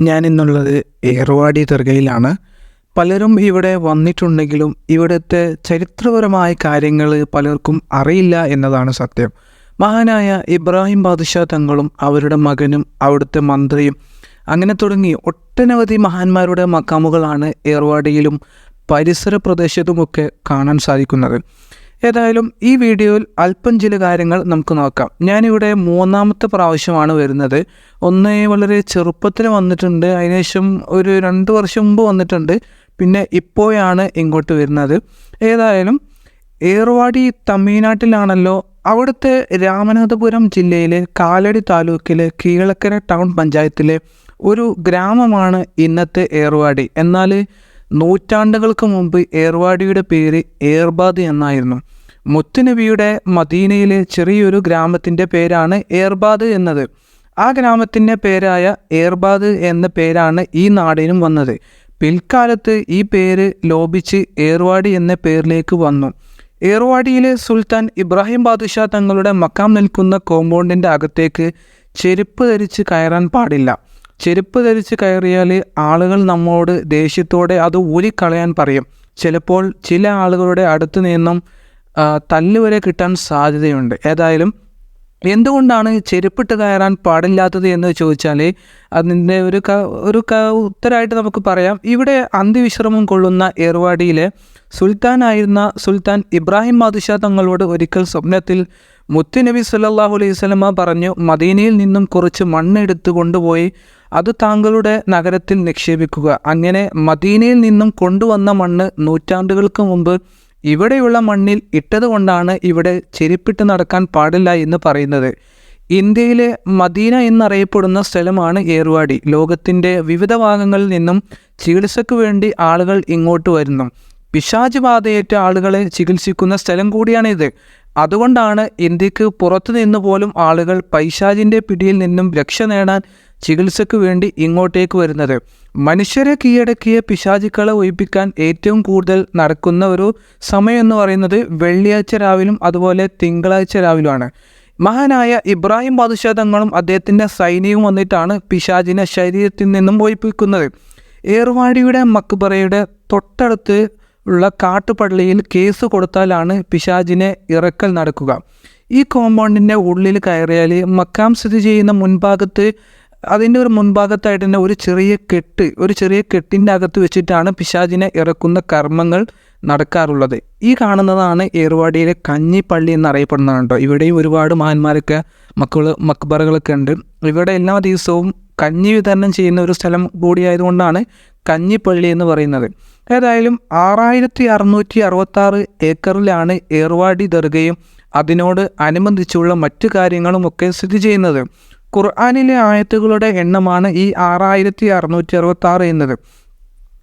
ഞാൻ ഇന്നുള്ളത് ഏർവാടി ദർഗയിലാണ്. പലരും ഇവിടെ വന്നിട്ടുണ്ടെങ്കിലും ഇവിടുത്തെ ചരിത്രപരമായ കാര്യങ്ങൾ പലർക്കും അറിയില്ല എന്നതാണ് സത്യം. മഹാനായ ഇബ്രാഹിം ബാദുഷാ തങ്ങളും അവരുടെ മകനും അവിടുത്തെ മന്ത്രിയും അങ്ങനെ തുടങ്ങി ഒട്ടനവധി മഹാന്മാരുടെ മക്കാമുകളാണ് ഏർവാടിയിലും പരിസര പ്രദേശത്തുമൊക്കെ കാണാൻ സാധിക്കുന്നത്. ഏതായാലും ഈ വീഡിയോയിൽ അല്പം ചില കാര്യങ്ങൾ നമുക്ക് നോക്കാം. ഞാനിവിടെ മൂന്നാമത്തെ പ്രാവശ്യമാണ് വരുന്നത്. ഒന്ന് വളരെ ചെറുപ്പത്തിൽ വന്നിട്ടുണ്ട്. അതിനുശേഷം ഒരു രണ്ട് വർഷം മുമ്പ് വന്നിട്ടുണ്ട്. പിന്നെ ഇപ്പോഴാണ് ഇങ്ങോട്ട് വരുന്നത്. ഏതായാലും ഏർവാടി തമിഴ്നാട്ടിലാണല്ലോ അവിടുത്തെ രാമനാഥപുരം ജില്ലയിലെ കാലടി താലൂക്കിലെ കീഴക്കര ടൗൺ പഞ്ചായത്തിലെ ഒരു ഗ്രാമമാണ് ഇന്നത്തെ ഏർവാടി എന്നാൽ നൂറ്റാണ്ടുകൾക്ക് മുമ്പ് ഏർവാടിയുടെ പേര് ഏർബാദ് എന്നായിരുന്നു. മുത്തുനബിയുടെ മദീനയിലെ ചെറിയൊരു ഗ്രാമത്തിന്റെ പേരാണ് ഏർബാദ് എന്നത്. ആ ഗ്രാമത്തിന്റെ പേരായ ഏർബാദ് എന്ന പേരാണ് ഈ നാടിനും വന്നത്. പിൽക്കാലത്ത് ഈ പേര് ലോപിച്ച് ഏർവാടി എന്ന പേരിലേക്ക് വന്നു. ഏർവാടിയിലെ സുൽത്താൻ ഇബ്രാഹിം ബാദുഷാ തങ്ങളുടെ മക്കാം നിൽക്കുന്ന കോമ്പൗണ്ടിന്റെ അകത്തേക്ക് ചെരുപ്പ് ധരിച്ച് കയറാൻ പാടില്ല. ചെരുപ്പ് ധരിച്ച് കയറിയാൽ ആളുകൾ നമ്മോട് ദേഷ്യത്തോടെ അത് ഊരിക്കളയാൻ പറയും. ചിലപ്പോൾ ചില ആളുകളുടെ അടുത്ത് നിന്നും തല്ലുവരെ വരെ കിട്ടാൻ സാധ്യതയുണ്ട്. ഏതായാലും എന്തുകൊണ്ടാണ് ചെരുപ്പിട്ട് കയറാൻ പാടില്ലാത്തത് എന്ന് ചോദിച്ചാൽ അതിന്റെ ഒരു ക ഒരു ക ഉത്തരമായിട്ട് നമുക്ക് പറയാം. ഇവിടെ അന്ത്യവിശ്രമം കൊള്ളുന്ന ഏർവാടിയിലെ സുൽത്താനായിരുന്ന സുൽത്താൻ ഇബ്രാഹിം മാദുഷ തങ്ങളോട് ഒരിക്കൽ സ്വപ്നത്തിൽ മുത്തുനബി സല്ലല്ലാഹു അലൈഹി സ്വലമ പറഞ്ഞു മദീനയിൽ നിന്നും കുറച്ച് മണ്ണ് എടുത്തു കൊണ്ടുപോയി അത് താങ്കളുടെ നഗരത്തിൽ നിക്ഷേപിക്കുക. അങ്ങനെ മദീനയിൽ നിന്നും കൊണ്ടുവന്ന മണ്ണ് നൂറ്റാണ്ടുകൾക്ക് മുമ്പ് ഇവിടെയുള്ള മണ്ണിൽ ഇട്ടതുകൊണ്ടാണ് ഇവിടെ ചെരുപ്പിട്ട് നടക്കാൻ പാടില്ല എന്ന് പറയുന്നത്. ഇന്ത്യയിലെ മദീന എന്നറിയപ്പെടുന്ന സ്ഥലമാണ് ഏറുവാടി. ലോകത്തിന്റെ വിവിധ ഭാഗങ്ങളിൽ നിന്നും ചികിത്സയ്ക്ക് വേണ്ടി ആളുകൾ ഇങ്ങോട്ട് വരുന്നു. പിശാജ് ബാധയേറ്റ ആളുകളെ ചികിത്സിക്കുന്ന സ്ഥലം കൂടിയാണിത്. അതുകൊണ്ടാണ് ഇന്ത്യയ്ക്ക് പുറത്തു നിന്ന് പോലും ആളുകൾ പൈശാചിന്റെ പിടിയിൽ നിന്നും രക്ഷ നേടാൻ ചികിത്സയ്ക്ക് വേണ്ടി ഇങ്ങോട്ടേക്ക് വരുന്നത്. മനുഷ്യരെ കീഴടക്കിയ പിശാചുക്കളെ ഒഴിപ്പിക്കാൻ ഏറ്റവും കൂടുതൽ നടക്കുന്ന ഒരു സമയം എന്ന് പറയുന്നത് വെള്ളിയാഴ്ച രാവിലും അതുപോലെ തിങ്കളാഴ്ച രാവിലുമാണ്. മഹാനായ ഇബ്രാഹിം ബാദുഷാ തങ്ങളും അദ്ദേഹത്തിന്റെ സൈന്യവും വന്നിട്ടാണ് പിശാചിനെ ശരീരത്തിൽ നിന്നും ഒഴിപ്പിക്കുന്നത്. ഏർവാടിയുടെ മക്ബറയുടെ തൊട്ടടുത്ത് ഉള്ള കാട്ടുപള്ളിയിൽ കേസ് കൊടുത്താലാണ് പിശാജിനെ ഇറക്കൽ നടക്കുക. ഈ കോമ്പൗണ്ടിന്റെ ഉള്ളിൽ കയറിയാൽ മക്കാം സ്ഥിതി ചെയ്യുന്ന മുൻഭാഗത്ത് അതിന്റെ ഒരു മുൻഭാഗത്തായിട്ട് തന്നെ ഒരു ചെറിയ കെട്ട് ഒരു ചെറിയ കെട്ടിന്റെ അകത്ത് വെച്ചിട്ടാണ് പിശാജിനെ ഇറക്കുന്ന കർമ്മങ്ങൾ നടക്കാറുള്ളത്. ഈ കാണുന്നതാണ് ഏറുവാടിയിലെ കഞ്ഞിപ്പള്ളി എന്നറിയപ്പെടുന്നതാണ് കേട്ടോ ഇവിടെയും ഒരുപാട് മഹാന്മാരൊക്കെ മക്കൾ മക്ബറകളൊക്കെ ഉണ്ട്. ഇവിടെ എല്ലാ ദിവസവും കഞ്ഞി വിതരണം ചെയ്യുന്ന ഒരു സ്ഥലം കൂടിയായതുകൊണ്ടാണ് കഞ്ഞിപ്പള്ളി എന്ന് പറയുന്നത്. ഏതായാലും ആറായിരത്തി അറുന്നൂറ്റി അറുപത്താറ് ഏക്കറിലാണ് ഏർവാടി ദർഗയും അതിനോട് അനുബന്ധിച്ചുള്ള മറ്റു കാര്യങ്ങളും ഒക്കെ സ്ഥിതി ചെയ്യുന്നത്. ഖുർആാനിലെ ആയത്തുകളുടെ എണ്ണമാണ് ഈ ആറായിരത്തി അറുന്നൂറ്റി അറുപത്തി ആറ് എന്നത്.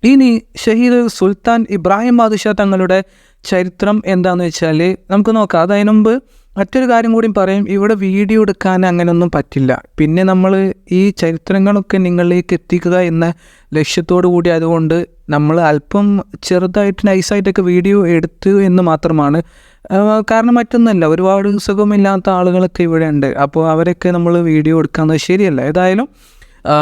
ഇനി ഷഹീദ് സുൽത്താൻ ഇബ്രാഹിം ബാദുഷ തങ്ങളുടെ ചരിത്രം എന്താണെന്ന് വെച്ചാൽ നമുക്ക് നോക്കാം. അതിന് മുമ്പ് മറ്റൊരു കാര്യം കൂടി പറയും ഇവിടെ വീഡിയോ എടുക്കാൻ അങ്ങനെയൊന്നും പറ്റില്ല. പിന്നെ നമ്മൾ ഈ ചരിത്രങ്ങളൊക്കെ നിങ്ങളിലേക്ക് എത്തിക്കുക എന്ന ലക്ഷ്യത്തോടു കൂടി അതുകൊണ്ട് നമ്മൾ അല്പം ചെറുതായിട്ട് നൈസായിട്ടൊക്കെ വീഡിയോ എടുത്തു എന്ന് മാത്രമാണ്. കാരണം മറ്റൊന്നല്ല ഒരുപാട് സുഖമില്ലാത്ത ആളുകളൊക്കെ ഇവിടെ ഉണ്ട്. അപ്പോൾ അവരൊക്കെ നമ്മൾ വീഡിയോ എടുക്കുന്നത് ശരിയല്ല. ഏതായാലും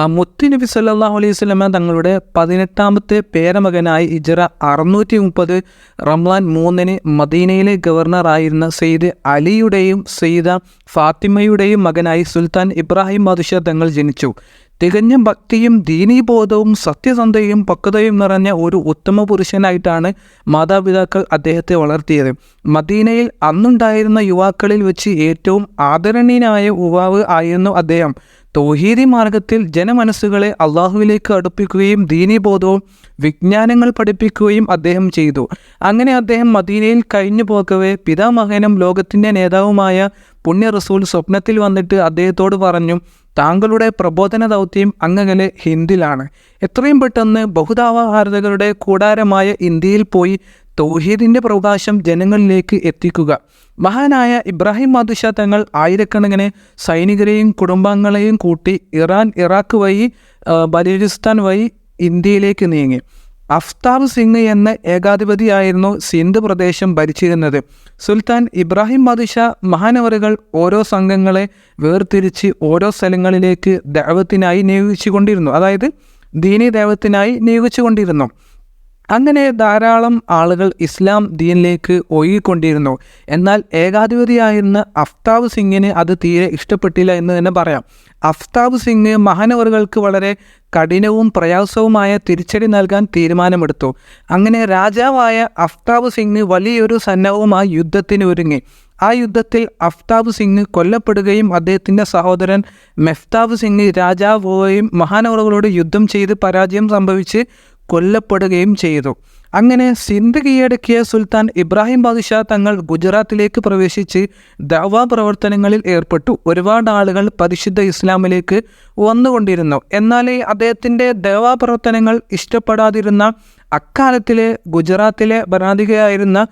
മുത്ത് നബി സല്ലല്ലാഹു അലൈഹി സ്വലമ തങ്ങളുടെ പതിനെട്ടാമത്തെ പേരമകനായി ഇജറ അറുന്നൂറ്റി മുപ്പത് റംലാൻ മൂന്നിന് മദീനയിലെ ഗവർണറായിരുന്ന സെയ്ദ് അലിയുടെയും സെയ്ദ ഫാത്തിമയുടെയും മകനായി സുൽത്താൻ ഇബ്രാഹിം ബാദുഷ തങ്ങൾ ജനിച്ചു. തികഞ്ഞ ഭക്തിയും ദീനീബോധവും സത്യസന്ധയും പക്വതയും നിറഞ്ഞ ഒരു ഉത്തമ പുരുഷനായിട്ടാണ് മാതാപിതാക്കൾ അദ്ദേഹത്തെ വളർത്തിയത്. മദീനയിൽ അന്നുണ്ടായിരുന്ന യുവാക്കളിൽ വെച്ച് ഏറ്റവും ആദരണീയനായ യുവാവ് ആയിരുന്നു അദ്ദേഹം. തൗഹീദി മാർഗത്തിൽ ജനമനസ്സുകളെ അള്ളാഹുവിലേക്ക് അടുപ്പിക്കുകയും ദീനീബോധവും വിജ്ഞാനങ്ങൾ പഠിപ്പിക്കുകയും അദ്ദേഹം ചെയ്തു. അങ്ങനെ അദ്ദേഹം മദീനയിൽ കഴിഞ്ഞു പോകവേ പിതാമഹനും ലോകത്തിന്റെ നേതാവുമായ പുണ്യ റസൂൽ സ്വപ്നത്തിൽ വന്നിട്ട് അദ്ദേഹത്തോട് പറഞ്ഞു താങ്കളുടെ പ്രബോധന ദൗത്യം അങ്ങകലെ ഹിന്ദിലാണ്. എത്രയും പെട്ടെന്ന് ബഹുദാവാഹാരതകളുടെ കൂടാരമായ ഇന്ത്യയിൽ പോയി തൗഹീദിന്റെ പ്രകാശം ജനങ്ങളിലേക്ക് എത്തിക്കുക. മഹാനായ ഇബ്രാഹിം മാതുഷ തങ്ങൾ ആയിരക്കണക്കിന് സൈനികരെയും കുടുംബങ്ങളെയും കൂട്ടി ഇറാൻ ഇറാഖ് വഴി ബലൂചിസ്ഥാൻ വഴി ഇന്ത്യയിലേക്ക് നീങ്ങി. അഫ്താബ് സിംഗ് എന്ന ഏകാധിപതിയായിരുന്നു സിന്ധ് പ്രദേശം ഭരിച്ചിരുന്നത്. സുൽത്താൻ ഇബ്രാഹിം ബാദുഷാ മഹാനവറുകൾ ഓരോ സംഘങ്ങളെ വേർതിരിച്ച് ഓരോ സ്ഥലങ്ങളിലേക്ക് ദൈവത്തിനായി നിയോഗിച്ചുകൊണ്ടിരുന്നു. അതായത് ദീനി ദൈവത്തിനായി നിയോഗിച്ചുകൊണ്ടിരുന്നു. അങ്ങനെ ധാരാളം ആളുകൾ ഇസ്ലാം ദീനിലേക്ക് ഒഴുകിക്കൊണ്ടിരുന്നു. എന്നാൽ ഏകാധിപതിയായിരുന്ന അഫ്താബ് സിംഗിന് അത് തീരെ ഇഷ്ടപ്പെട്ടില്ല എന്ന് തന്നെ പറയാം. അഫ്താബ് സിംഗ് മഹാനവറുകൾക്ക് വളരെ കഠിനവും പ്രയാസവുമായ തിരിച്ചടി നൽകാൻ തീരുമാനമെടുത്തു. അങ്ങനെ രാജാവായ അഫ്താബ് സിംഗ് വലിയൊരു സന്നദ്ധവുമായി യുദ്ധത്തിന് ഒരുങ്ങി. ആ യുദ്ധത്തിൽ അഫ്താബ് സിംഗ് കൊല്ലപ്പെടുകയും അദ്ദേഹത്തിന്റെ സഹോദരൻ മെഫ്താബ് സിംഗ് രാജാവുകയും മഹാനവറുകളോട് യുദ്ധം ചെയ്ത് പരാജയം സംഭവിച്ച് കൊല്ലപ്പെടുകയും ചെയ്തു. അങ്ങനെ സിന്ധ് കീഴടക്കിയ സുൽത്താൻ ഇബ്രാഹിം ബാദിഷാ തങ്ങൾ ഗുജറാത്തിലേക്ക് പ്രവേശിച്ച് ദവാ പ്രവർത്തനങ്ങളിൽ ഏർപ്പെട്ടു. ഒരുപാട് ആളുകൾ പരിശുദ്ധ ഇസ്ലാമിലേക്ക് വന്നുകൊണ്ടിരുന്നു. എന്നാൽ അദ്ദേഹത്തിന്റെ ദവാ പ്രവർത്തനങ്ങൾ ഇഷ്ടപ്പെടാതിരുന്ന അക്കാലത്തിലെ ഗുജറാത്തിലെ ഭരണാധികയായിരുന്ന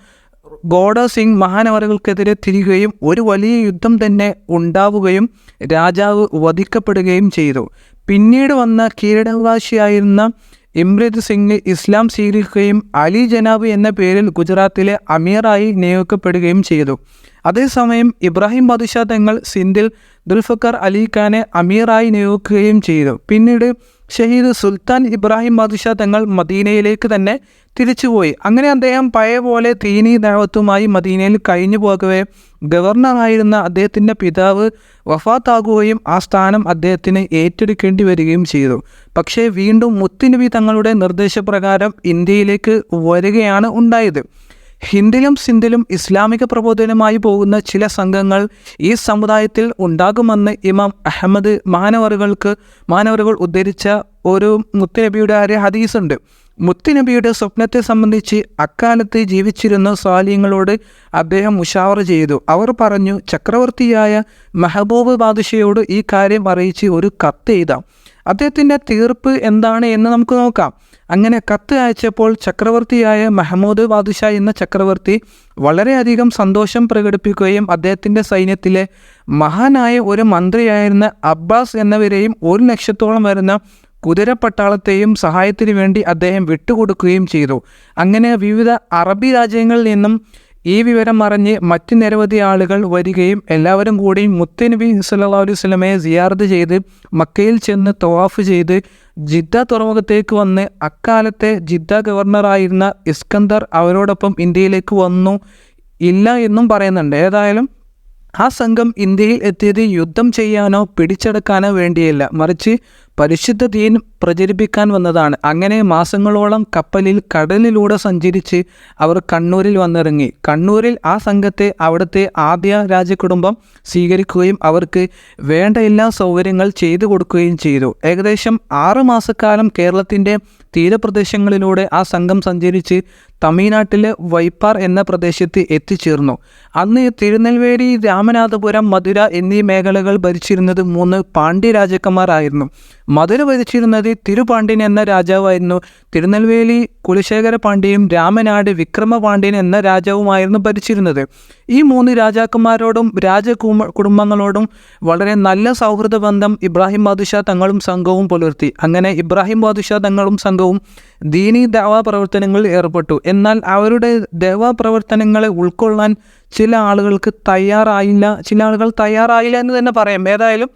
ഗോഡ സിംഗ് മഹാനവറുകൾക്കെതിരെ തിരികുകയും ഒരു വലിയ യുദ്ധം തന്നെ ഉണ്ടാവുകയും രാജാവ് വധിക്കപ്പെടുകയും ചെയ്തു. പിന്നീട് വന്ന കീഴടവാശിയായിരുന്ന ഇമ്രിത് സിംഗ് ഇസ്ലാം സ്വീകരിക്കുകയും അലി ജനാബ് എന്ന പേരിൽ ഗുജറാത്തിലെ അമീറായി നിയോഗിക്കപ്പെടുകയും ചെയ്തു. അതേസമയം ഇബ്രാഹിം ബാദുഷാ തങ്ങൾ സിന്ധിൽ ദുൽഫക്കർ അലി ഖാനെ അമീറായി നിയോഗിക്കുകയും ചെയ്തു. പിന്നീട് ഷഹീദ് സുൽത്താൻ ഇബ്രാഹിം ബാദുഷാ തങ്ങൾ മദീനയിലേക്ക് തന്നെ തിരിച്ചുപോയി. അങ്ങനെ അദ്ദേഹം പഴയ പോലെ തീനി ദാവത്തുമായി മദീനയിൽ കഴിഞ്ഞു പോകവേ. ഗവർണറായിരുന്ന അദ്ദേഹത്തിന്റെ പിതാവ് വഫാത്താകുകയും ആ സ്ഥാനം അദ്ദേഹത്തിന് ഏറ്റെടുക്കേണ്ടി വരികയും ചെയ്തു. പക്ഷേ വീണ്ടും മുത്തുനബി തങ്ങളുടെ നിർദ്ദേശപ്രകാരം ഇന്ത്യയിലേക്ക് വരികയാണ് ഉണ്ടായത്. ഹിന്ദിലും സിന്ധിലും ഇസ്ലാമിക പ്രബോധനമായി പോകുന്ന ചില സംഘങ്ങൾ ഈ സമുദായത്തിൽ ഉണ്ടാകുമെന്ന് ഇമാം അഹമ്മദ് മാനവറുകൾക്ക് മാനവറുകൾ ഉദ്ധരിച്ച ഒരു മുത്തുനബിയുടെ ഹദീസ് ഹദീസുണ്ട്. മുത്തുനബിയുടെ സ്വപ്നത്തെ സംബന്ധിച്ച് അക്കാലത്ത് ജീവിച്ചിരുന്ന സ്വാലിയങ്ങളോട് അദ്ദേഹം മുഷാവറ ചെയ്തു. അവർ പറഞ്ഞു ചക്രവർത്തിയായ മെഹബൂബ് ബാദുഷയോട് ഈ കാര്യം അറിയിച്ച് ഒരു കത്ത് എഴുതാം. അദ്ദേഹത്തിന്റെ തീർപ്പ് എന്താണ് എന്ന് നമുക്ക് നോക്കാം. അങ്ങനെ കത്ത് അയച്ചപ്പോൾ ചക്രവർത്തിയായ മെഹമ്മൂദ് ബാദുഷാ എന്ന ചക്രവർത്തി വളരെയധികം സന്തോഷം പ്രകടിപ്പിക്കുകയും അദ്ദേഹത്തിന്റെ സൈന്യത്തിലെ മഹാനായ ഒരു മന്ത്രിയായിരുന്ന അബ്ബാസ് എന്നിവരെയും ഒരു ലക്ഷത്തോളം വരുന്ന കുതിരപ്പട്ടാളത്തെയും സഹായത്തിന് വേണ്ടി അദ്ദേഹം വിട്ടുകൊടുക്കുകയും ചെയ്തു. അങ്ങനെ വിവിധ അറബി രാജ്യങ്ങളിൽ നിന്നും ഈ വിവരം അറിഞ്ഞ് മറ്റ് നിരവധി ആളുകൾ വരികയും എല്ലാവരും കൂടി മുത്തനബി സല്ലാ അലൈഹി സ്വലമയെ സിയാർത്ത് ചെയ്ത് മക്കയിൽ ചെന്ന് തവാഫ് ചെയ്ത് ജിദ്ദ തുറമുഖത്തേക്ക് വന്ന് അക്കാലത്തെ ജിദ്ദ ഗവർണറായിരുന്ന ഇസ്കന്ദർ അവരോടൊപ്പം ഇന്ത്യയിലേക്ക് വന്നു. ഇല്ല എന്നും പറയുന്നുണ്ട്. ഏതായാലും ആ സംഘം ഇന്ത്യയിൽ എത്തിയത് യുദ്ധം ചെയ്യാനോ പിടിച്ചെടുക്കാനോ വേണ്ടിയല്ല. മറിച്ച് പരിശുദ്ധ ദീൻ പ്രചരിപ്പിക്കാൻ വന്നതാണ്. അങ്ങനെ മാസങ്ങളോളം കപ്പലിൽ കടലിലൂടെ സഞ്ചരിച്ച് അവർ കണ്ണൂരിൽ വന്നിറങ്ങി. കണ്ണൂരിൽ ആ സംഘത്തെ അവിടുത്തെ ആദ്യ രാജകുടുംബം സ്വീകരിക്കുകയും അവർക്ക് വേണ്ട എല്ലാ സൗകര്യങ്ങൾ ചെയ്തു കൊടുക്കുകയും ചെയ്തു. ഏകദേശം ആറ് മാസക്കാലം കേരളത്തിന്റെ തീരപ്രദേശങ്ങളിലൂടെ ആ സംഘം സഞ്ചരിച്ച് തമിഴ്നാട്ടിലെ വൈപ്പാർ എന്ന പ്രദേശത്ത് എത്തിച്ചേർന്നു. അന്ന് തിരുനെൽവേലി രാമനാഥപുരം മധുര എന്നീ മേഖലകൾ ഭരിച്ചിരുന്നത് മൂന്ന് പാണ്ഡ്യ രാജാക്കന്മാരായിരുന്നു മധുര ഭരിച്ചിരുന്നത് തിരുപാണ്ഡ്യൻ എന്ന രാജാവായിരുന്നു. തിരുനെൽവേലി കുലശേഖര പാണ്ഡ്യയും രാമനാട് വിക്രമപാണ്ഡ്യൻ എന്ന രാജാവുമായിരുന്നു ഭരിച്ചിരുന്നത്. ഈ മൂന്ന് രാജാക്കന്മാരോടും രാജകുമ കുടുംബങ്ങളോടും വളരെ നല്ല സൗഹൃദ ബന്ധം ഇബ്രാഹിം ബാദുഷാ തങ്ങളും സംഘവും പുലർത്തി. അങ്ങനെ ഇബ്രാഹിം ബാദുഷാ തങ്ങളും സംഘവും ദീനി ദേവാ പ്രവർത്തനങ്ങളിൽ ഏർപ്പെട്ടു. എന്നാൽ അവരുടെ ദേവാ പ്രവർത്തനങ്ങളെ ഉൾക്കൊള്ളാൻ ചില ആളുകൾക്ക് തയ്യാറായില്ല ചില ആളുകൾ തയ്യാറായില്ല എന്ന് തന്നെ പറയാം. ഏതായാലും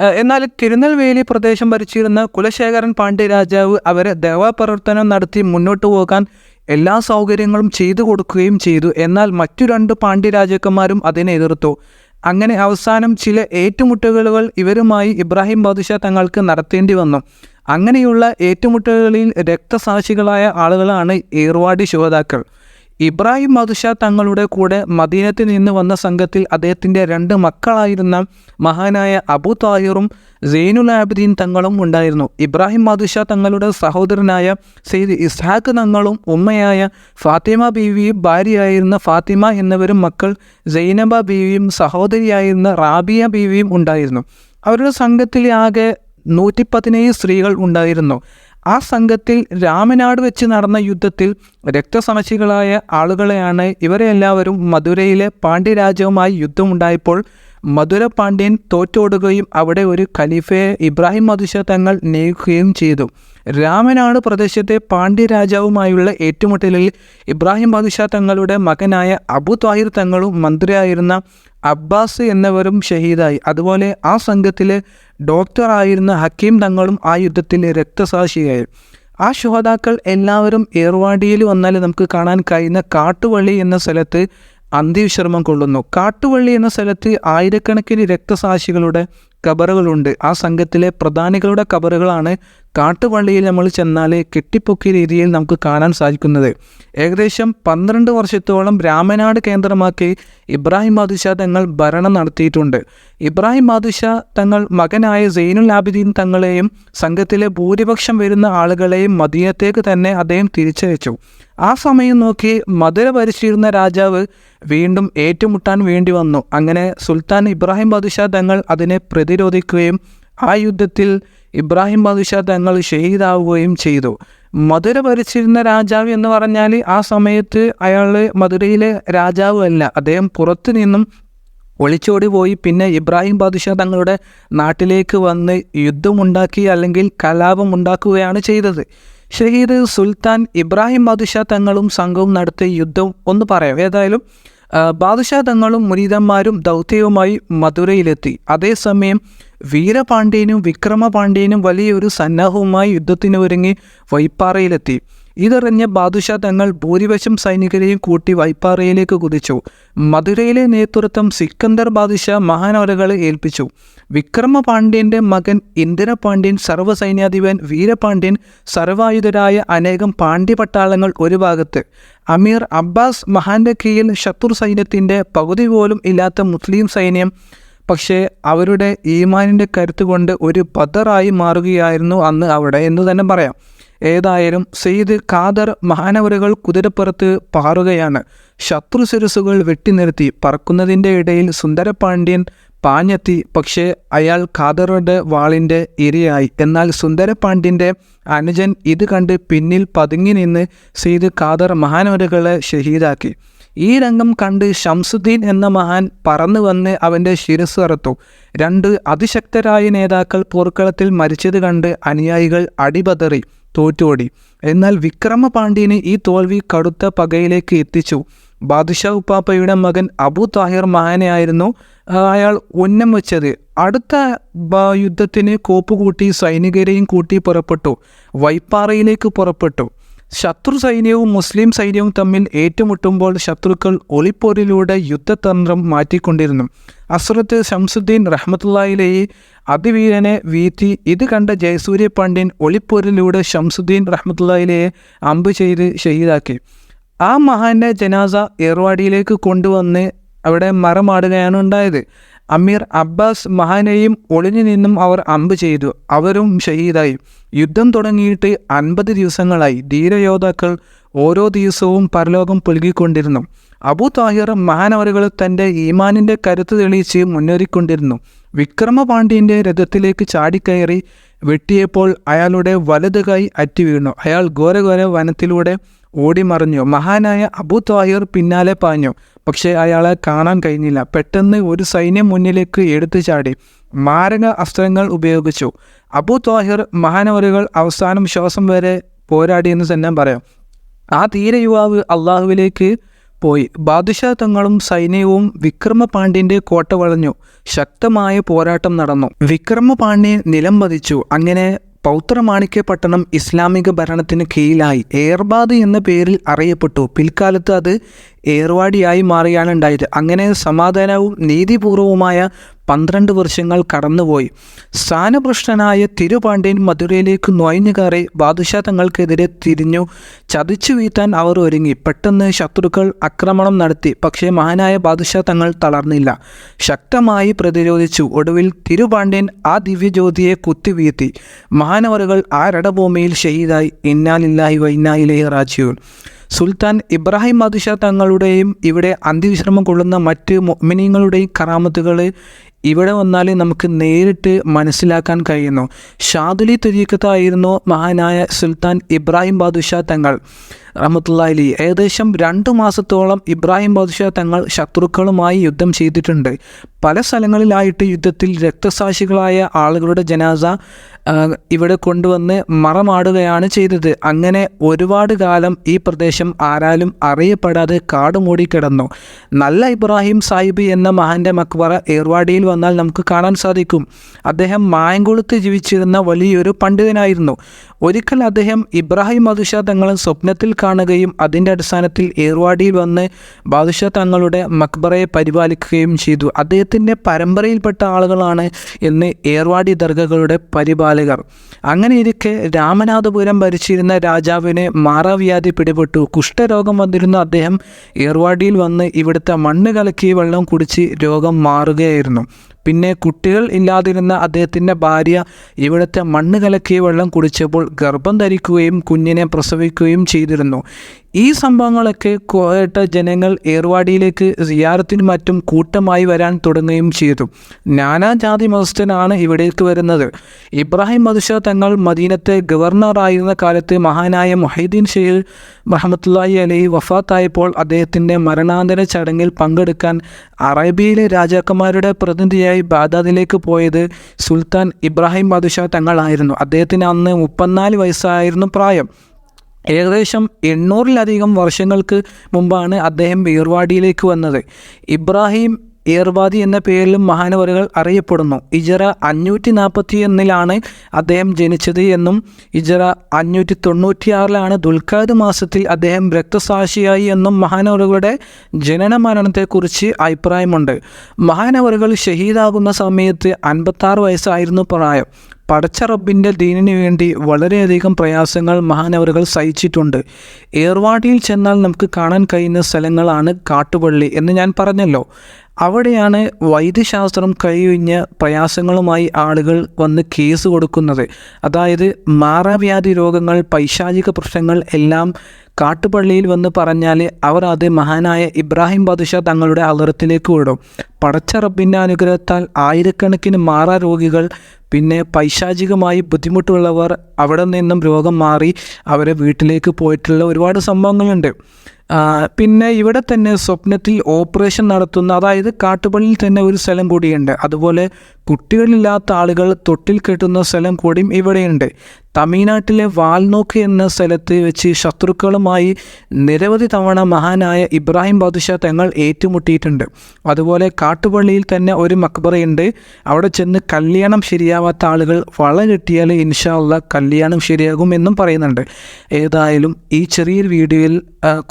എന്നാൽ തിരുനെൽവേലി പ്രദേശം ഭരിച്ചിരുന്ന കുലശേഖരൻ പാണ്ഡ്യ രാജാവ് അവരെ ദേവാപ്രവർത്തനം നടത്തി മുന്നോട്ട് പോകാൻ എല്ലാ സൗകര്യങ്ങളും ചെയ്തു കൊടുക്കുകയും ചെയ്തു. എന്നാൽ മറ്റു രണ്ട് പാണ്ഡ്യ രാജാക്കന്മാരും അതിനെ എതിർത്തു. അങ്ങനെ അവസാനം ചില ഏറ്റുമുട്ടലുകൾ ഇവരുമായി ഇബ്രാഹിം ബാദുഷാ തങ്ങൾക്ക് നടത്തേണ്ടി വന്നു. അങ്ങനെയുള്ള ഏറ്റുമുട്ടലുകളിൽ രക്തസാക്ഷികളായ ആളുകളാണ് ഏർവാടി ശോതാക്കൾ ഇബ്രാഹിം മദുഷ തങ്ങളുടെ കൂടെ മദീനത്തിൽ നിന്ന് വന്ന സംഘത്തിൽ അദ്ദേഹത്തിന്റെ രണ്ട് മക്കളായിരുന്ന മഹാനായ അബു താഹിറും സെയ്നുൽ ആബിദീൻ തങ്ങളും ഉണ്ടായിരുന്നു. ഇബ്രാഹിം മദുഷ തങ്ങളുടെ സഹോദരനായ സെയ്ദ് ഇസ്ഹാഖ് തങ്ങളും ഉമ്മയായ ഫാത്തിമ ബീവിയും ഭാര്യയായിരുന്ന ഫാത്തിമ എന്നിവരും മക്കൾ സൈനബ ബീവിയും സഹോദരിയായിരുന്ന റാബിയ ബീവിയും ഉണ്ടായിരുന്നു. അവരുടെ സംഘത്തിലെ ആകെ നൂറ്റി പതിനേഴ് സ്ത്രീകൾ ഉണ്ടായിരുന്നു. ആ സംഘത്തിൽ രാമനാട് വെച്ച് നടന്ന യുദ്ധത്തിൽ രക്തസമശികളായ ആളുകളെയാണ് ഇവരെ എല്ലാവരും മധുരയിലെ പാണ്ഡ്യരാജ്യവുമായി യുദ്ധമുണ്ടായപ്പോൾ മധുര പാണ്ഡ്യൻ തോറ്റോടുകയും അവിടെ ഒരു ഖലീഫയെ ഇബ്രാഹിം മധുശ തങ്ങൾ നിയോഗിക്കുകയും ചെയ്തു. രാമനാട് പ്രദേശത്തെ പാണ്ഡ്യ രാജാവുമായുള്ള ഏറ്റുമുട്ടലിൽ ഇബ്രാഹിം മധുഷ തങ്ങളുടെ മകനായ അബു താഹിർ തങ്ങളും മന്ത്രിയായിരുന്ന അബ്ബാസ് എന്നിവരും ഷഹീദായി. അതുപോലെ ആ സംഘത്തിലെ ഡോക്ടറായിരുന്ന ഹക്കീം തങ്ങളും ആ യുദ്ധത്തിൽ രക്തസാക്ഷിയായി. ആ ശുഹതാക്കൾ എല്ലാവരും ഏർവാടിയിൽ വന്നാൽ നമുക്ക് കാണാൻ കഴിയുന്ന കാട്ടുവള്ളി എന്ന സ്ഥലത്ത് അന്ത്യവിശ്രമം കൊള്ളുന്നു. കാട്ടുവള്ളി എന്ന സ്ഥലത്ത് ആയിരക്കണക്കിന് രക്തസാക്ഷികളുടെ കബറുകളുണ്ട്. ആ സംഘത്തിലെ പ്രധാനികളുടെ കബറുകളാണ് കാട്ടുപള്ളിയിൽ നമ്മൾ ചെന്നാൽ കെട്ടിപ്പൊക്കിയ രീതിയിൽ നമുക്ക് കാണാൻ സാധിക്കുന്നത്. ഏകദേശം പന്ത്രണ്ട് വർഷത്തോളം രാമനാട് കേന്ദ്രമാക്കി ഇബ്രാഹിം ബാദുഷാ തങ്ങൾ ഭരണം നടത്തിയിട്ടുണ്ട്. ഇബ്രാഹിം ബാദുഷാ തങ്ങൾ മകനായ സൈനുൽ ആബിദീൻ തങ്ങളെയും സംഘത്തിലെ ഭൂരിപക്ഷം വരുന്ന ആളുകളെയും മദീനത്തേക്ക് തന്നെ അദ്ദേഹം തിരിച്ചയച്ചു. ആ സമയം നോക്കി മധുര ഭരിച്ചിരുന്ന രാജാവ് വീണ്ടും ഏറ്റുമുട്ടാൻ വേണ്ടി വന്നു. അങ്ങനെ സുൽത്താൻ ഇബ്രാഹിം ബാദുഷാ തങ്ങൾ അതിനെ പ്രതിരോധിക്കുകയും ആ യുദ്ധത്തിൽ ഇബ്രാഹിം ബാദുഷാ തങ്ങൾ ഷഹീദാവുകയും ചെയ്തു. മധുര ഭരിച്ചിരുന്ന രാജാവ് എന്ന് പറഞ്ഞാൽ ആ സമയത്ത് അയാൾ മധുരയിലെ രാജാവ് അല്ല. അദ്ദേഹം പുറത്തു നിന്നും ഒളിച്ചോടി പോയി. പിന്നെ ഇബ്രാഹിം ബാദുഷ തങ്ങളുടെ നാട്ടിലേക്ക് വന്ന് യുദ്ധമുണ്ടാക്കി അല്ലെങ്കിൽ കലാപം ഉണ്ടാക്കുകയാണ് ചെയ്തത്. ഷഹീദ് സുൽത്താൻ ഇബ്രാഹിം ബാദുഷ തങ്ങളും സംഘവും നടത്തിയ യുദ്ധം ഒന്ന് പറയാം. ഏതായാലും ബാദുഷാ തങ്ങളും മുരീതന്മാരും ദൗത്യവുമായി മധുരയിലെത്തി. അതേസമയം വീരപാണ്ഡ്യനും വിക്രമപാണ്ഡ്യനും വലിയൊരു സന്നാഹവുമായി യുദ്ധത്തിന് ഒരുങ്ങി വൈപ്പാറയിലെത്തി. ഇതറിഞ്ഞ ബാദുഷാ തങ്ങൾ ഭൂരിവശം സൈനികരെയും കൂട്ടി വൈപ്പാറയിലേക്ക് കുതിച്ചു. മധുരയിലെ നേതൃത്വം സിക്കന്ദർ ബാദുഷാ മഹാനവരകളെ ഏൽപ്പിച്ചു. വിക്രമപാണ്ഡ്യന്റെ മകൻ ഇന്ദിരപാണ്ഡ്യൻ സർവസൈന്യാധിപൻ വീരപാണ്ഡ്യൻ സർവായുധരായ അനേകം പാണ്ഡ്യ പട്ടാളങ്ങൾ ഒരു ഭാഗത്ത്. അമീർ അബ്ബാസ് മഹാന്റെ കീഴിൽ ശത്രു സൈന്യത്തിന്റെ പകുതി പോലും ഇല്ലാത്ത മുസ്ലിം സൈന്യം പക്ഷേ അവരുടെ ഈമാനിന്റെ കരുത്ത് കൊണ്ട് ഒരു പദറായി മാറുകയായിരുന്നു അന്ന് അവിടെ എന്ന് തന്നെ പറയാം. ഏതായാലും സെയ്ദ് ഖാദർ മഹാനവറുകൾ കുതിരപ്പുറത്ത് പാറുകയാണ്. ശത്രു സിരസുകൾ വെട്ടിനിർത്തി പറക്കുന്നതിന്റെ ഇടയിൽ സുന്ദരപാണ്ഡ്യൻ പാഞ്ഞെത്തി. പക്ഷേ അയാൾ ഖാദറുടെ വാളിന്റെ ഇരയായി. എന്നാൽ സുന്ദരപാണ്ഡ്യന്റെ അനുജൻ ഇത് കണ്ട് പിന്നിൽ പതുങ്ങി നിന്ന് സെയ്ദ് ഖാദർ മഹാനവറുകളെ ഷഹീദാക്കി. ഈ രംഗം കണ്ട് ഷംസുദ്ദീൻ എന്ന മഹാൻ പറന്നു വന്ന് അവന്റെ ശിരസ് അറുത്തു. രണ്ട് അതിശക്തരായ നേതാക്കൾ പോർക്കളത്തിൽ മരിച്ചത് കണ്ട് അനുയായികൾ അടിപതറി തോറ്റോടി എന്നാൽ വിക്രമ പാണ്ഡ്യന് ഈ തോൽവി കടുത്ത പകയിലേക്ക് എത്തിച്ചു. ബാദുഷാ ഉപ്പാപ്പയുടെ മകൻ അബു താഹിർ മഹാനെയായിരുന്നു അയാൾ ഉന്നം വെച്ചത്. അടുത്ത യുദ്ധത്തിന് കോപ്പുകൂട്ടി സൈനികരെയും കൂട്ടി പുറപ്പെട്ടു. വൈപ്പാറയിലേക്ക് പുറപ്പെട്ടു. ശത്രു സൈന്യവും മുസ്ലിം സൈന്യവും തമ്മിൽ ഏറ്റുമുട്ടുമ്പോൾ ശത്രുക്കൾ ഒളിപ്പോരിലൂടെ യുദ്ധതന്ത്രം മാറ്റിക്കൊണ്ടിരുന്നു. അസ്രത്ത് ഷംസുദ്ദീൻ റഹ്മത്തുല്ലായിലെ അതിവീരനെ വീഴ്ത്തി ഇത് കണ്ട ജയസൂര്യ പണ്ഡിൻ ഒളിപ്പോരിലൂടെ ഷംസുദ്ദീൻ റഹ്മത്തുള്ളയിലെയെ അമ്പ് ചെയ്ത് ഷഹീദാക്കി ആ മഹാന്റെ ജനാസ ഏർവാടിയിലേക്ക് കൊണ്ടുവന്ന് അവിടെ മറമാടുകയാണ് ഉണ്ടായത്. അമീർ അബ്ബാസ് മഹാനെയും ഒളിഞ്ഞു നിന്നും അവർ അമ്പ് ചെയ്തു. അവരും ഷഹീദായി. യുദ്ധം തുടങ്ങിയിട്ട് അൻപത് ദിവസങ്ങളായി. ധീരയോദ്ധാക്കൾ ഓരോ ദിവസവും പരലോകം പുലുകിക്കൊണ്ടിരുന്നു. അബു താഹിർ മഹാനവറുകൾ തന്റെ ഈമാനിന്റെ കരുത്ത് തെളിയിച്ച് മുന്നേറിക്കൊണ്ടിരുന്നു. വിക്രമപാണ്ഡ്യന്റെ രഥത്തിലേക്ക് ചാടിക്കയറി വെട്ടിയപ്പോൾ അയാളുടെ വലത് കൈ അറ്റി വീണു. അയാൾ ഘോരഘോര വനത്തിലൂടെ ഓടിമറിഞ്ഞു. മഹാനായ അബു താഹിർ പിന്നാലെ പാഞ്ഞു. പക്ഷേ അയാളെ കാണാൻ കഴിഞ്ഞില്ല. പെട്ടെന്ന് ഒരു സൈന്യം മുന്നിലേക്ക് എടുത്തു ചാടി. മാരക അസ്ത്രങ്ങൾ ഉപയോഗിച്ചു. അബു താഹിർ മഹാനവറുകൾ അവസാനം ശ്വാസം വരെ പോരാടിയെന്ന് തന്നെ പറയാം. ആ തീര യുവാവ് അള്ളാഹുവിലേക്ക് പോയി. ബാദുഷാ തങ്ങളും സൈന്യവും വിക്രമ പാണ്ഡ്യന്റെ കോട്ട വളഞ്ഞു. ശക്തമായ പോരാട്ടം നടന്നു. വിക്രമ പാണ്ഡ്യൻ നിലം പതിച്ചു അങ്ങനെ പൗത്രമാണിക്യ പട്ടണം ഇസ്ലാമിക ഭരണത്തിന് കീഴിലായി. ഏർബാദ് എന്ന പേരിൽ അറിയപ്പെട്ടു. പിൽക്കാലത്ത് അത് ഏർവാടിയായി മാറിയാണ് ഉണ്ടായത് അങ്ങനെ സമാധാനവും നീതിപൂർവവുമായ പന്ത്രണ്ട് വർഷങ്ങൾ കടന്നുപോയി. സ്ഥാനഭ്രഷ്ടനായ തിരുപാണ്ഡ്യൻ മധുരയിലേക്ക് നൊയഞ്ഞുകയറി ബാദുഷാ തങ്ങൾക്കെതിരെ തിരിഞ്ഞു ചതിച്ചു വീഴ്ത്താൻ അവർ ഒരുങ്ങി. പെട്ടെന്ന് ശത്രുക്കൾ ആക്രമണം നടത്തി. പക്ഷേ മഹാനായ ബാദുഷാ തങ്ങൾ തളർന്നില്ല. ശക്തമായി പ്രതിരോധിച്ചു. ഒടുവിൽ തിരുപാണ്ഡ്യൻ ആ ദിവ്യജ്യോതിയെ കുത്തിവീഴ്ത്തി മഹാനവറുകൾ ആ രടഭൂമിയിൽ ഷഹീദായി. ഇന്നാലില്ലായി വൈന്നായിലേ റാജിയൂൻ സുൽത്താൻ ഇബ്രാഹിം ബാദുഷാ തങ്ങളുടെയും ഇവിടെ അന്ത്യവിശ്രമം കൊള്ളുന്ന മറ്റ് മിനിങ്ങളുടെയും കറാമത്തുകൾ ഇവിടെ വന്നാൽ നമുക്ക് നേരിട്ട് മനസ്സിലാക്കാൻ കഴിയുന്നു. ഷാദുലി തുരീക്കത്തായിരുന്നു മഹാനായ സുൽത്താൻ ഇബ്രാഹിം ബാദുഷാ തങ്ങൾ. റഹമത്തുള്ളി ഏകദേശം രണ്ട് മാസത്തോളം ഇബ്രാഹിം ബാദുഷാ തങ്ങൾ ശത്രുക്കളുമായി യുദ്ധം ചെയ്തിട്ടുണ്ട്. പല സ്ഥലങ്ങളിലായിട്ട് യുദ്ധത്തിൽ രക്തസാക്ഷികളായ ആളുകളുടെ ജനാസ ഇവിടെ കൊണ്ടുവന്ന് മറമാടുകയാണ് ചെയ്തത്. അങ്ങനെ ഒരുപാട് കാലം ഈ പ്രദേശം ആരാലും അറിയപ്പെടാതെ കാട് മൂടിക്കിടന്നു നല്ല ഇബ്രാഹിം സാഹിബ് എന്ന മഹാന്റെ മക്ബറ ഏർവാടിയിൽ വന്നാൽ നമുക്ക് കാണാൻ സാധിക്കും. അദ്ദേഹം മായംകുളത്ത് ജീവിച്ചിരുന്ന വലിയൊരു പണ്ഡിതനായിരുന്നു. ഒരിക്കൽ അദ്ദേഹം ഇബ്രാഹിം അദുഷ തങ്ങളും സ്വപ്നത്തിൽ കാണുകയും അതിന്റെ അടിസ്ഥാനത്തിൽ ഏർവാടിയിൽ വന്ന് ബാദുഷ തങ്ങളുടെ മക്ബറയെ പരിപാലിക്കുകയും ചെയ്തു. അദ്ദേഹത്തിന്റെ പരമ്പരയിൽപ്പെട്ട ആളുകളാണ് എന്ന് ഏർവാടി ദർഗകളുടെ പരിപാലകർ. അങ്ങനെ ഇരിക്കെ രാമനാഥപുരം ഭരിച്ചിരുന്ന രാജാവിന് മാറാവ്യാധി പിടിപെട്ടു. കുഷ്ഠരോഗം വന്നിരുന്ന. അദ്ദേഹം ഏർവാടിയിൽ വന്ന് ഇവിടുത്തെ മണ്ണ് കലക്കി വെള്ളം കുടിച്ച് രോഗം മാറുകയായിരുന്നു. പിന്നെ കുട്ടികൾ ഇല്ലാതിരുന്ന അദ്ദേഹത്തിന്റെ ഭാര്യ ഇവിടുത്തെ മണ്ണ് കലക്കിയ വെള്ളം കുടിച്ചപ്പോൾ ഗർഭം ധരിക്കുകയും കുഞ്ഞിനെ പ്രസവിക്കുകയും ചെയ്തിരുന്നു. ഈ സംഭവങ്ങളൊക്കെ കേട്ട ജനങ്ങൾ ഏർവാടിയിലേക്ക് സിയാറത്തിനും മറ്റും കൂട്ടമായി വരാൻ തുടങ്ങുകയും ചെയ്തു. നാനാജാതി മതസ്ഥനാണ് ഇവിടേക്ക് വരുന്നത്. ഇബ്രാഹിം മദുഷ തങ്ങൾ മദീനത്തെ ഗവർണറായിരുന്ന കാലത്ത് മഹാനായ മൊഹീദ്ദീൻ ഷെയ്ഖ് മഹമ്മദ്ലായി അലി വഫാത്തായപ്പോൾ അദ്ദേഹത്തിന്റെ മരണാന്തര ചടങ്ങിൽ പങ്കെടുക്കാൻ അറേബ്യയിലെ രാജാക്കന്മാരുടെ പ്രതിനിധിയായി ബാദാദിലേക്ക് പോയത് സുൽത്താൻ ഇബ്രാഹിം ബാദുഷ തങ്ങളായിരുന്നു. അദ്ദേഹത്തിന് അന്ന് മുപ്പത്തിനാല് വയസ്സായിരുന്നു പ്രായം. ഏകദേശം എണ്ണൂറിലധികം വർഷങ്ങൾക്ക് മുമ്പാണ് അദ്ദേഹം ഏർവാടിയിലേക്ക് വന്നത്. ഇബ്രാഹിം ഏർവാദി എന്ന പേരിലും മഹാനവറുകൾ അറിയപ്പെടുന്നു. ഇജറ അഞ്ഞൂറ്റി നാൽപ്പത്തി ഒന്നിലാണ് അദ്ദേഹം ജനിച്ചത് എന്നും ഇജറ അഞ്ഞൂറ്റി തൊണ്ണൂറ്റിയാറിലാണ് ദുൽഖാദ് മാസത്തിൽ അദ്ദേഹം രക്തസാക്ഷിയായി എന്നും മഹാനവറുകളുടെ ജനന മരണത്തെക്കുറിച്ച് അഭിപ്രായമുണ്ട്. മഹാനവറുകൾ ഷഹീദാകുന്ന സമയത്ത് അൻപത്താറ് വയസ്സായിരുന്നു പ്രായം. പടച്ച റബ്ബിന്റെ ദീനിനു വേണ്ടി വളരെയധികം പ്രയാസങ്ങൾ മഹാനവറുകൾ സഹിച്ചിട്ടുണ്ട്. ഏർവാടിയിൽ ചെന്നാൽ നമുക്ക് കാണാൻ കഴിയുന്ന സ്ഥലങ്ങളാണ് കാട്ടുപള്ളി എന്ന് ഞാൻ പറഞ്ഞല്ലോ. അവിടെയാണ് വൈദ്യശാസ്ത്രം കഴിഞ്ഞ പ്രയാസങ്ങളുമായി ആളുകൾ വന്ന് കേസ് കൊടുക്കുന്നത്. അതായത് മാറാവ്യാധി രോഗങ്ങൾ പൈശാചിക പ്രശ്നങ്ങൾ എല്ലാം കാട്ടുപള്ളിയിൽ വന്ന് പറഞ്ഞാൽ അവർ അത് മഹാനായ ഇബ്രാഹിം ബാദുഷ തങ്ങളുടെ അലറത്തിലേക്ക് വിടും പടച്ച റബ്ബിന്റെ അനുഗ്രഹത്താൽ ആയിരക്കണക്കിന് മാറാ രോഗികൾ പിന്നെ പൈശാചികമായി ബുദ്ധിമുട്ടുള്ളവർ അവിടെ നിന്നും രോഗം മാറി അവരെ വീട്ടിലേക്ക് പോയിട്ടുള്ള ഒരുപാട് സംഭവങ്ങളുണ്ട്. പിന്നെ ഇവിടെ തന്നെ സ്വപ്നത്തിൽ ഓപ്പറേഷൻ നടത്തുന്ന അതായത് കാട്ടുപള്ളിയിൽ തന്നെ ഒരു സ്ഥലം കൂടിയുണ്ട്. അതുപോലെ കുട്ടികളില്ലാത്ത ആളുകൾ തൊട്ടിൽ കെട്ടുന്ന സ്ഥലം കൂടിയും ഇവിടെയുണ്ട്. തമിഴ്നാട്ടിലെ വാൽനോക്ക് എന്ന സ്ഥലത്ത് വെച്ച് ശത്രുക്കളുമായി നിരവധി തവണ മഹാനായ ഇബ്രാഹിം ബാദുഷാ തങ്ങൾ ഏറ്റുമുട്ടിയിട്ടുണ്ട്. അതുപോലെ കാട്ടുപള്ളിയിൽ തന്നെ ഒരു മക്ബറയുണ്ട്. അവിടെ ചെന്ന് കല്യാണം ശരിയാവാത്ത ആളുകൾ വള കിട്ടിയാൽ ഇൻഷാല്ല കല്യാണം ശരിയാകും എന്നും പറയുന്നുണ്ട്. ഏതായാലും ഈ ചെറിയൊരു വീഡിയോയിൽ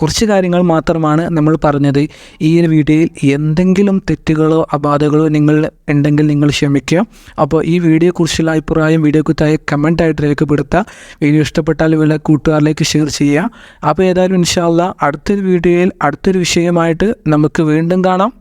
കുറച്ച് കാര്യങ്ങൾ മാത്രമാണ് നമ്മൾ പറഞ്ഞത്. ഈ ഒരു വീഡിയോയിൽ എന്തെങ്കിലും തെറ്റുകളോ അപാധകളോ നിങ്ങൾ ഉണ്ടെങ്കിൽ നിങ്ങൾ ക്ഷമിക്കുക. അപ്പോൾ ഈ വീഡിയോ വീഡിയോയെക്കുറിച്ചുള്ള അഭിപ്രായം വീഡിയോക്ക് താഴെ കമന്റായിട്ട് രേഖപ്പെടുത്തുക. വീഡിയോ ഇഷ്ടപ്പെട്ടാൽ വല്ല കൂട്ടുകാരിലേക്ക് ഷെയർ ചെയ്യുക. അപ്പോൾ ഏതായാലും ഇൻഷാല്ല അടുത്തൊരു വീഡിയോയിൽ അടുത്തൊരു വിഷയമായിട്ട് നമുക്ക് വീണ്ടും കാണാം.